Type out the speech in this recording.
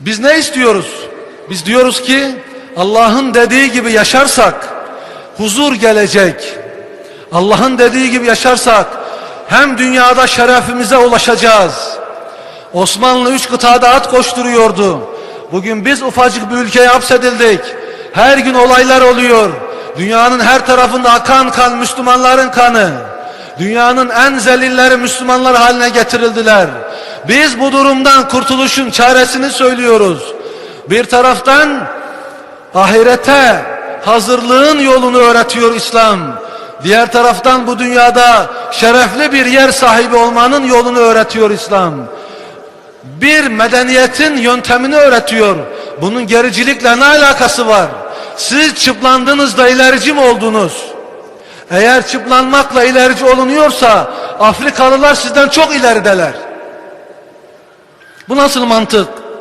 Biz ne istiyoruz? Biz diyoruz ki Allah'ın dediği gibi yaşarsak huzur gelecek. Allah'ın dediği gibi yaşarsak hem dünyada şerefimize ulaşacağız. Osmanlı üç kıtada at koşturuyordu. Bugün biz ufacık bir ülkeye hapsedildik. Her gün olaylar oluyor. Dünyanın her tarafında akan kan Müslümanların kanı. Dünyanın en zelilleri Müslümanlar haline getirildiler. Biz bu durumdan kurtuluşun çaresini söylüyoruz. Bir taraftan ahirete hazırlığın yolunu öğretiyor İslam. Diğer taraftan bu dünyada şerefli bir yer sahibi olmanın yolunu öğretiyor İslam. Bir medeniyetin yöntemini öğretiyor. Bunun gericilikle ne alakası var? Siz çıplandığınızda ilerici mi oldunuz? Eğer çıplanmakla ilerici olunuyorsa Afrikalılar sizden çok ilerideler. Bu nasıl mantık?